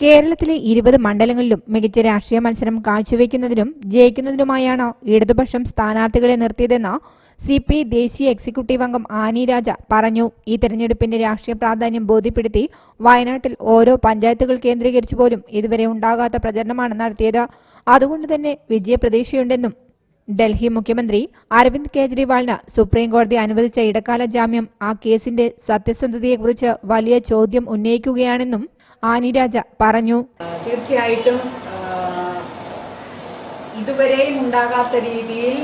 കേരളത്തിലെ ഇരുപത് മണ്ഡലങ്ങളിലും മികച്ച രാഷ്ട്രീയ മത്സരം കാഴ്ചവെക്കുന്നതിനും ജയിക്കുന്നതിനുമായാണ് ഇടതുപക്ഷം സ്ഥാനാർത്ഥികളെ നിർത്തിയതെന്ന് സി പി ദേശീയ എക്സിക്യൂട്ടീവ് അംഗം ആനി രാജ പറഞ്ഞു. ഈ തെരഞ്ഞെടുപ്പിന്റെ രാഷ്ട്രീയ പ്രാധാന്യം ബോധ്യപ്പെടുത്തി വയനാട്ടിൽ ഓരോ പഞ്ചായത്തുകൾ കേന്ദ്രീകരിച്ചു പോലും ഇതുവരെ ഉണ്ടാകാത്ത പ്രചരണമാണ് നടത്തിയത്. അതുകൊണ്ട് തന്നെ വിജയപ്രതീക്ഷയുണ്ടെന്നും ഡൽഹി മുഖ്യമന്ത്രി അരവിന്ദ് കെജ്രിവാളിന് സുപ്രീംകോടതി അനുവദിച്ച ഇടക്കാല ജാമ്യം ആ കേസിന്റെ സത്യസന്ധതയെക്കുറിച്ച് വലിയ ചോദ്യം ഉന്നയിക്കുകയാണെന്നും ആനി രാജ പറഞ്ഞു. തീർച്ചയായിട്ടും ഇതുവരെയും ഉണ്ടാകാത്ത രീതിയിൽ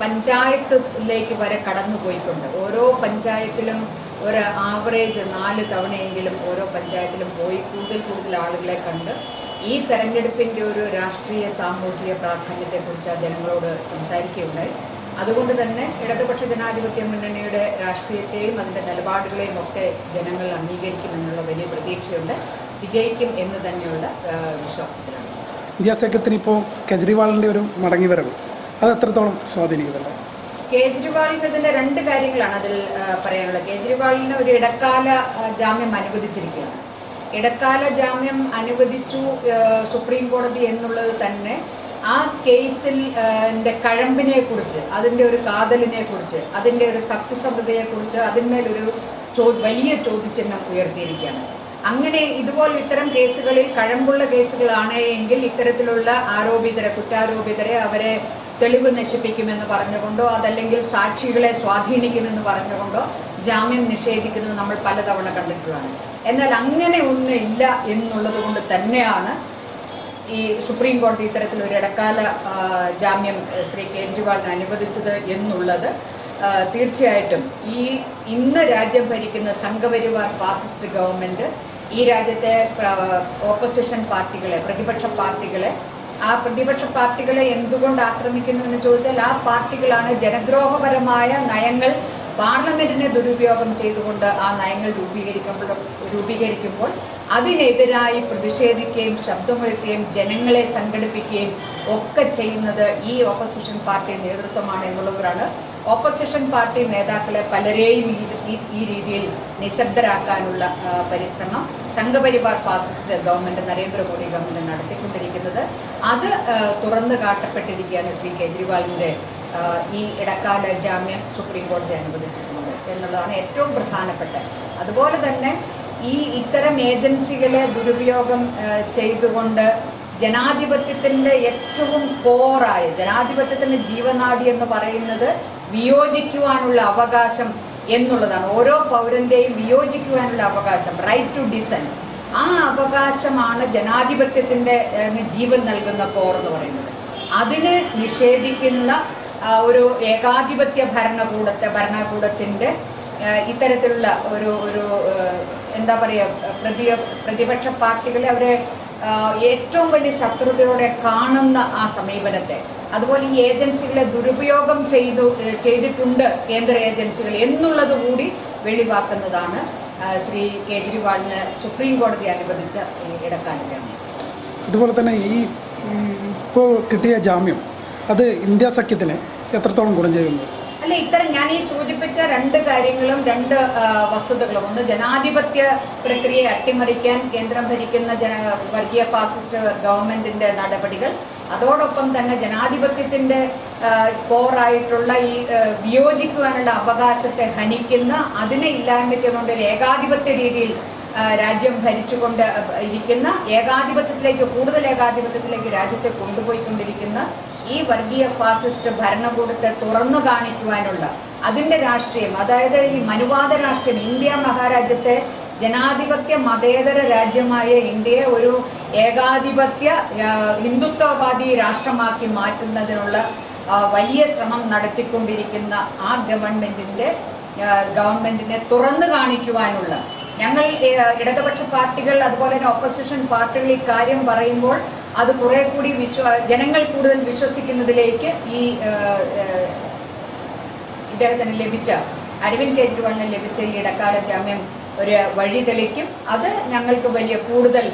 പഞ്ചായത്തിലേക്ക് വരെ കടന്നുപോയിട്ടുണ്ട് ഓരോ പഞ്ചായത്തിലും ഒരു ആവറേജ് നാല് തവണയെങ്കിലും ഓരോ പഞ്ചായത്തിലും പോയി കൂടുതൽ കൂടുതൽ ആളുകളെ കണ്ട് ഈ തെരഞ്ഞെടുപ്പിന്റെ ഒരു രാഷ്ട്രീയ സാമൂഹിക പ്രാധാന്യത്തെക്കുറിച്ച് ജനങ്ങളോട് സംസാരിക്കുകയുണ്ടായി. അതുകൊണ്ട് തന്നെ ഇടതുപക്ഷ ജനാധിപത്യ മുന്നണിയുടെ രാഷ്ട്രീയത്തെയും അതിന്റെ നിലപാടുകളെയും ഒക്കെ ജനങ്ങൾ അംഗീകരിക്കുമെന്നുള്ള വലിയ പ്രതീക്ഷയുണ്ട്. വിജയിക്കും എന്ന് തന്നെയുള്ള വിശ്വാസത്തിലാണ്. ഇന്ത്യ സഖ്യത്തിന് ഇപ്പോൾ കെജ്രിവാളിന്റെ ഒരു മടങ്ങിവരവ് അത് എത്രത്തോളം സ്വാധീനിക്കുന്നുണ്ട്? കേജ്രിവാളിന് ഇതിന്റെ രണ്ട് കാര്യങ്ങളാണ് അതിൽ പറയാനുള്ളത്. കേജ്രിവാളിന് ഒരു ഇടക്കാല ജാമ്യം അനുവദിച്ചിരിക്കുകയാണ്. ഇടക്കാല ജാമ്യം അനുവദിച്ചു സുപ്രീം കോടതി എന്നുള്ളത് തന്നെ ആ കേസിൽ എന്റെ കഴമ്പിനെ കുറിച്ച് അതിന്റെ ഒരു കാതലിനെ കുറിച്ച് അതിന്റെ ഒരു സത്യസന്ധതയെ കുറിച്ച് അതിന്മേലൊരു ചോ വലിയ ചോദ്യചിഹ്നം ഉയർത്തിയിരിക്കുകയാണ്. അങ്ങനെ ഇതുപോലെ ഇത്തരം കേസുകളിൽ കഴമ്പുള്ള കേസുകളാണ് എങ്കിൽ ഇത്തരത്തിലുള്ള ആരോപിതരെ കുറ്റാരോപിതരെ അവരെ തെളിവ് നശിപ്പിക്കുമെന്ന് പറഞ്ഞുകൊണ്ടോ അതല്ലെങ്കിൽ സാക്ഷികളെ സ്വാധീനിക്കുമെന്ന് പറഞ്ഞുകൊണ്ടോ ജാമ്യം നിഷേധിക്കുന്നത് നമ്മൾ പലതവണ കണ്ടിട്ടുള്ളതാണ്. എന്നാൽ അങ്ങനെ ഒന്നും ഇല്ല എന്നുള്ളത് കൊണ്ട് തന്നെയാണ് ഈ സുപ്രീം കോടതി ഇത്തരത്തിലൊരു ഇടക്കാല ജാമ്യം ശ്രീ കേജ്രിവാളിന് അനുവദിച്ചത് എന്നുള്ളത് തീർച്ചയായിട്ടും ഈ ഇന്ന് രാജ്യം ഭരിക്കുന്ന സംഘപരിവാർ ഫാസിസ്റ്റ് ഗവൺമെന്റ് ഈ രാജ്യത്തെ ഓപ്പോസിഷൻ പാർട്ടികളെ പ്രതിപക്ഷ പാർട്ടികളെ ആ പ്രതിപക്ഷ പാർട്ടികളെ എന്തുകൊണ്ട് ആക്രമിക്കുന്നു എന്ന് ചോദിച്ചാൽ ആ പാർട്ടികളാണ് ജനദ്രോഹപരമായ നയങ്ങൾ പാർലമെന്റിനെ ദുരുപയോഗം ചെയ്തുകൊണ്ട് ആ നയങ്ങൾ രൂപീകരിക്കുമ്പോൾ രൂപീകരിക്കുമ്പോൾ അതിനെതിരായി പ്രതിഷേധിക്കുകയും ശബ്ദമുയർത്തുകയും ജനങ്ങളെ സംഘടിപ്പിക്കുകയും ഒക്കെ ചെയ്യുന്നത് ഈ ഓപ്പോസിഷൻ പാർട്ടി നേതൃത്വമാണ് എന്നുള്ളവരാണ്. ഓപ്പോസിഷൻ പാർട്ടി നേതാക്കളെ പലരെയും ഈ രീതിയിൽ നിശബ്ദരാക്കാനുള്ള പരിശ്രമം Sangh Parivar fascist government Narendra Modi government നടത്തിക്കൊണ്ടിരിക്കുന്നത്. അത് തുറന്നു കാട്ടപ്പെട്ടിരിക്കുകയാണ് ശ്രീ കേജ്രിവാളിന്റെ ഈ ഇടക്കാല ജാമ്യം സുപ്രീം കോടതി അനുവദിച്ചിട്ടുള്ളത് എന്നുള്ളതാണ് ഏറ്റവും പ്രധാനപ്പെട്ട. അതുപോലെ തന്നെ ഈ ഇത്തരം ഏജൻസികളെ ദുരുപയോഗം ചെയ്തുകൊണ്ട് ജനാധിപത്യത്തിന്റെ ഏറ്റവും കോറായ ജനാധിപത്യത്തിന്റെ ജീവനാടി എന്ന് പറയുന്നത് വിയോജിക്കുവാനുള്ള അവകാശം എന്നുള്ളതാണ്. ഓരോ പൗരന്റെയും വിയോജിക്കുവാനുള്ള അവകാശം റൈറ്റ് ടു ഡിസൻ ആ അവകാശമാണ് ജനാധിപത്യത്തിന്റെ ജീവൻ നൽകുന്ന കോർ എന്ന് പറയുന്നത്. അതിനെ നിഷേധിക്കുന്ന ഒരു ഏകാധിപത്യ ഭരണകൂടത്തെ ഭരണകൂടത്തിന്റെ ഇത്തരത്തിലുള്ള ഒരു ഒരു എന്താ പറയുക പ്രതി പ്രതിപക്ഷ പാർട്ടികളെ അവരെ ഏറ്റവും വലിയ ശത്രുതയോടെ കാണുന്ന ആ സമീപനത്തെ. അതുപോലെ ഈ ഏജൻസികളെ ദുരുപയോഗം ചെയ്തു ചെയ്തിട്ടുണ്ട് കേന്ദ്ര ഏജൻസികൾ എന്നുള്ളത് കൂടി വെളിവാക്കുന്നതാണ് ശ്രീ കേജ്രിവാളിന് സുപ്രീം കോടതി അനുവദിച്ച ഇടക്കാലം അതുപോലെ തന്നെ ഈ ഇപ്പോൾ കിട്ടിയ ജാമ്യം അത് ഇന്ത്യ സഖ്യത്തിന് എത്രത്തോളം ഗുണം ചെയ്യുന്നു? അല്ല ഇത്തരം ഞാൻ ഈ സൂചിപ്പിച്ച രണ്ട് കാര്യങ്ങളും രണ്ട് വസ്തുതകളും. ഒന്ന് ജനാധിപത്യ പ്രക്രിയയെ അട്ടിമറിക്കാൻ കേന്ദ്രം ഭരിക്കുന്ന ജന വർഗീയ ഫാസിസ്റ്റ് ഗവൺമെന്റിന്റെ നടപടികൾ. അതോടൊപ്പം തന്നെ ജനാധിപത്യത്തിന്റെ കോറായിട്ടുള്ള ഈ വിയോജിക്കുവാനുള്ള അവകാശത്തെ ഹനിക്കുന്ന അതിനെ ഇല്ലായ്മ ചെയ്തുകൊണ്ട് ഒരു ഏകാധിപത്യ രീതിയിൽ രാജ്യം ഭരിച്ചുകൊണ്ട് ഇരിക്കുന്ന ഏകാധിപത്യത്തിലേക്ക് കൂടുതൽ ഏകാധിപത്യത്തിലേക്ക് രാജ്യത്തെ കൊണ്ടുപോയിക്കൊണ്ടിരിക്കുന്ന ഈ വർഗീയ ഫാസിസ്റ്റ് ഭരണകൂടത്തെ തുറന്നു കാണിക്കുവാനുള്ള അതിന്റെ രാഷ്ട്രീയം അതായത് ഈ മനുവാദ രാഷ്ട്രീയം ഇന്ത്യ മഹാരാജ്യത്തെ ജനാധിപത്യ മതേതര രാജ്യമായ ഇന്ത്യയെ ഒരു ഏകാധിപത്യ ഹിന്ദുത്വവാദി രാഷ്ട്രമാക്കി മാറ്റുന്നതിനുള്ള വലിയ ശ്രമം നടത്തിക്കൊണ്ടിരിക്കുന്ന ആ ഗവൺമെന്റിന്റെ ഗവൺമെന്റിനെ തുറന്നു കാണിക്കുവാനുള്ള ഞങ്ങൾ ഇടതുപക്ഷ പാർട്ടികൾ അതുപോലെ തന്നെ ഓപ്പോസിഷൻ പാർട്ടികൾ ഈ കാര്യം പറയുമ്പോൾ അത് കുറെ കൂടി വിശ്വ ജനങ്ങൾ കൂടുതൽ വിശ്വസിക്കുന്നതിലേക്ക് ഈ ഇദ്ദേഹത്തിന് ലഭിച്ച അരവിന്ദ് കെജ്രിവാളിന് ലഭിച്ച ഈ ഇടക്കാല ജാമ്യം ഒരു വഴി തെളിക്കും അത് ഞങ്ങൾക്ക് വലിയ കൂടുതൽ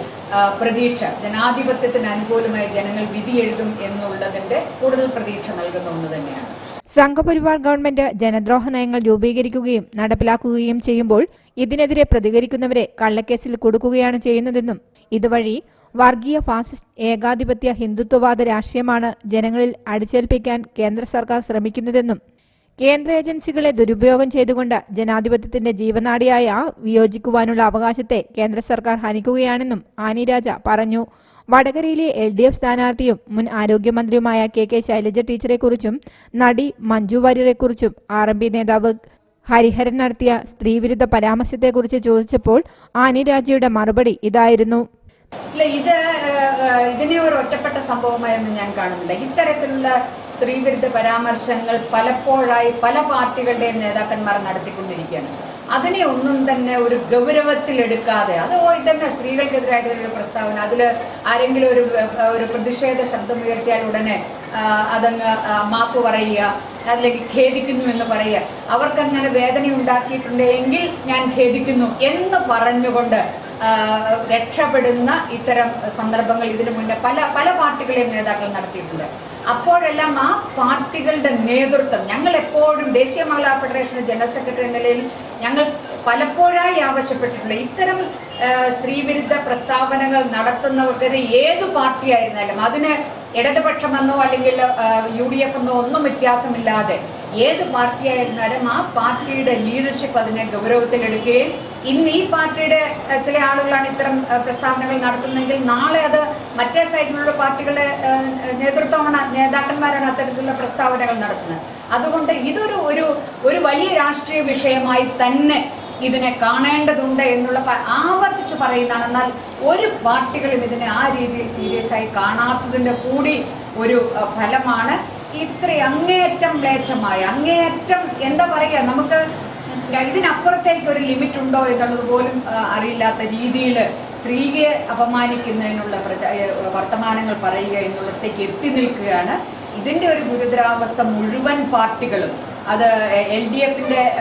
പ്രതീക്ഷ ജനാധിപത്യത്തിന് അനുകൂലമായി ജനങ്ങൾ വിധി എഴുതും എന്നുള്ളതിന്റെ കൂടുതൽ പ്രതീക്ഷ നൽകുന്ന ഒന്ന് തന്നെയാണ്. സംഘപരിവാർ ഗവൺമെന്റ് ജനദ്രോഹ നയങ്ങൾ രൂപീകരിക്കുകയും നടപ്പിലാക്കുകയും ചെയ്യുമ്പോൾ ഇതിനെതിരെ പ്രതികരിക്കുന്നവരെ കള്ളക്കേസിൽ കൊടുക്കുകയാണ് ചെയ്യുന്നതെന്നും ഇതുവഴി വർഗീയ ഫാസിസ്റ്റ് ഏകാധിപത്യ ഹിന്ദുത്വവാദ രാഷ്ട്രീയമാണ് ജനങ്ങളിൽ അടിച്ചേൽപ്പിക്കാൻ കേന്ദ്ര സർക്കാർ ശ്രമിക്കുന്നതെന്നും കേന്ദ്ര ഏജൻസികളെ ദുരുപയോഗം ചെയ്തുകൊണ്ട് ജനാധിപത്യത്തിന്റെ ജീവനാടിയായ വിയോജിക്കുവാനുള്ള അവകാശത്തെ കേന്ദ്ര സർക്കാർ ഹനിക്കുകയാണെന്നും ആനി രാജ പറഞ്ഞു. വടകരയിലെ എൽ ഡി എഫ് സ്ഥാനാർത്ഥിയും മുൻ ആരോഗ്യമന്ത്രിയുമായ കെ കെ ശൈലജ ടീച്ചറെക്കുറിച്ചും നടി മഞ്ജു വാര്യരെക്കുറിച്ചും ആർ എം പി നേതാവ് ഹരിഹരൻ നടത്തിയ സ്ത്രീവിരുദ്ധ പരാമർശത്തെക്കുറിച്ച് ചോദിച്ചപ്പോൾ ആനി രാജയുടെ മറുപടി ഇതായിരുന്നു. ഇത് ഇതിനെ ഒരു ഒറ്റപ്പെട്ട സംഭവമായൊന്നും ഞാൻ കാണുന്നില്ല. ഇത്തരത്തിലുള്ള സ്ത്രീവിരുദ്ധ പരാമർശങ്ങൾ പലപ്പോഴായി പല പാർട്ടികളുടെയും നേതാക്കന്മാർ നടത്തിക്കൊണ്ടിരിക്കുകയാണ്. അതിനെ ഒന്നും തന്നെ ഒരു ഗൗരവത്തിലെടുക്കാതെ അത് ഓ ഇതന്നെ സ്ത്രീകൾക്കെതിരായിട്ടുള്ള പ്രസ്താവന. അതിൽ ആരെങ്കിലും ഒരു ഒരു പ്രതിഷേധ ശബ്ദം ഉയർത്തിയാൽ ഉടനെ അതങ്ങ് മാപ്പ് പറയുക അല്ലെങ്കിൽ ഖേദിക്കുന്നു എന്ന് പറയുക. അവർക്കങ്ങനെ വേദന ഉണ്ടാക്കിയിട്ടുണ്ടെങ്കിൽ ഞാൻ ഖേദിക്കുന്നു എന്ന് പറഞ്ഞുകൊണ്ട് രക്ഷപ്പെടുന്ന ഇത്തരം സന്ദർഭങ്ങൾ ഇതിനു മുന്നേ പല പല പാർട്ടികളെയും നേതാക്കൾ നടത്തിയിട്ടുണ്ട്. അപ്പോഴെല്ലാം ആ പാർട്ടികളുടെ നേതൃത്വം ഞങ്ങൾ എപ്പോഴും ദേശീയ മഹിളാ ഫെഡറേഷൻ ജനറൽ സെക്രട്ടറി എന്ന നിലയിൽ ഞങ്ങൾ പലപ്പോഴായി ആവശ്യപ്പെട്ടിട്ടുള്ള ഇത്തരം സ്ത്രീവിരുദ്ധ പ്രസ്താവനകൾ നടത്തുന്നവർക്കെതിരെ ഏത് പാർട്ടി ആയിരുന്നാലും അതിന് ഇടതുപക്ഷമെന്നോ അല്ലെങ്കിൽ യു ഡി എഫ് എന്നോ ഒന്നും വ്യത്യാസമില്ലാതെ ഏത് പാർട്ടിയായിരുന്നാലും ആ പാർട്ടിയുടെ ലീഡർഷിപ്പ് അതിനെ ഗൗരവത്തിലെടുക്കുകയും ഇന്ന് ഈ പാർട്ടിയുടെ ചില ആളുകളാണ് ഇത്തരം പ്രസ്താവനകൾ നടത്തുന്നതെങ്കിൽ നാളെ അത് മറ്റേ സൈഡിലുള്ള പാർട്ടികളുടെ നേതൃത്വമാണ് നേതാക്കന്മാരാണ് അത്തരത്തിലുള്ള പ്രസ്താവനകൾ നടത്തുന്നത്. അതുകൊണ്ട് ഇതൊരു ഒരു ഒരു വലിയ രാഷ്ട്രീയ വിഷയമായി തന്നെ ഇതിനെ കാണേണ്ടതുണ്ട് എന്നുള്ള ആവർത്തിച്ച് പറയുന്നതാണ്. എന്നാൽ ഒരു പാർട്ടികളും ഇതിനെ ആ രീതിയിൽ സീരിയസ് ആയി കാണാത്തതിന്റെ കൂടി ഒരു ഫലമാണ് ഇത്ര അങ്ങേയറ്റം മ്ലേച്ഛമായ അങ്ങേയറ്റം എന്താ പറയുക നമുക്ക് ഇതിനപ്പുറത്തേക്ക് ഒരു ലിമിറ്റ് ഉണ്ടോ എന്നുള്ളത് പോലും അറിയില്ലാത്ത രീതിയിൽ സ്ത്രീയെ അപമാനിക്കുന്നതിനുള്ള വർത്തമാനങ്ങൾ പറയുക എന്നുള്ളത്തേക്ക് എത്തി നിൽക്കുകയാണ്. ഇതിന്റെ ഒരു ഗുരുതരാവസ്ഥ മുഴുവൻ പാർട്ടികളും അത് എൽ ഡി എഫിന്റെ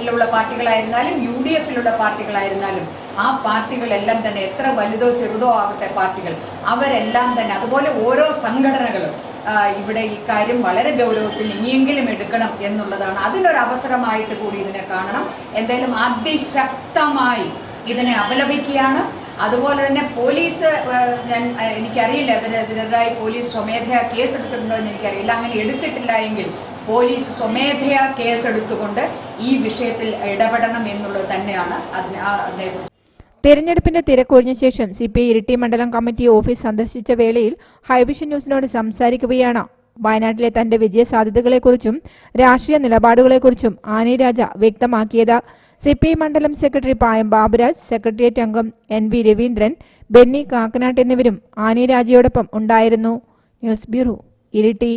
ിലുള്ള പാർട്ടികളായിരുന്നാലും യു ഡി എഫിലുള്ള പാർട്ടികളായിരുന്നാലും ആ പാർട്ടികളെല്ലാം തന്നെ എത്ര വലുതോ ചെറുതോ ആവട്ടെ പാർട്ടികൾ അവരെല്ലാം തന്നെ അതുപോലെ ഓരോ സംഘടനകളും ഇവിടെ ഈ കാര്യം വളരെ ഗൗരവത്തിൽ ഇനിയെങ്കിലും എടുക്കണം എന്നുള്ളതാണ്. അതിനൊരു അവസരമായിട്ട് കൂടി ഇതിനെ കാണണം. എന്തായാലും അതിശക്തമായി ഇതിനെ അപലപിക്കുകയാണ്. അതുപോലെ തന്നെ പോലീസ് ഞാൻ എനിക്കറിയില്ല അതിന് ഇതിനെതിരായി പോലീസ് സ്വമേധയാ കേസെടുത്തിട്ടുണ്ടോ എന്ന് എനിക്കറിയില്ല. അങ്ങനെ എടുത്തിട്ടില്ല എങ്കിൽ പോലീസ് സ്വമേധയാ കേസെടുത്തുകൊണ്ട് ഈ വിഷയത്തിൽ ഇടപെടണം എന്നുള്ളത് തന്നെയാണ് അതിനെ തെരഞ്ഞെടുപ്പിന്റെ തിരക്കൊഴിഞ്ഞ ശേഷം സി പി ഐ ഇരിട്ടി മണ്ഡലം കമ്മിറ്റി ഓഫീസ് സന്ദർശിച്ച വേളയിൽ ഹൈവിഷൻ ന്യൂസിനോട് സംസാരിക്കുകയാണ്. വയനാട്ടിലെ തന്റെ വിജയ സാധ്യതകളെക്കുറിച്ചും രാഷ്ട്രീയ നിലപാടുകളെക്കുറിച്ചും ആനി രാജ വ്യക്തമാക്കിയത്. സി പി ഐ മണ്ഡലം സെക്രട്ടറി പായം ബാബുരാജ് സെക്രട്ടേറിയറ്റ് അംഗം എൻ വി രവീന്ദ്രൻ ബെന്നി കാക്കനാട്ട് എന്നിവരും ആനി രാജയോടൊപ്പം ഉണ്ടായിരുന്നു. News bureau Iritty.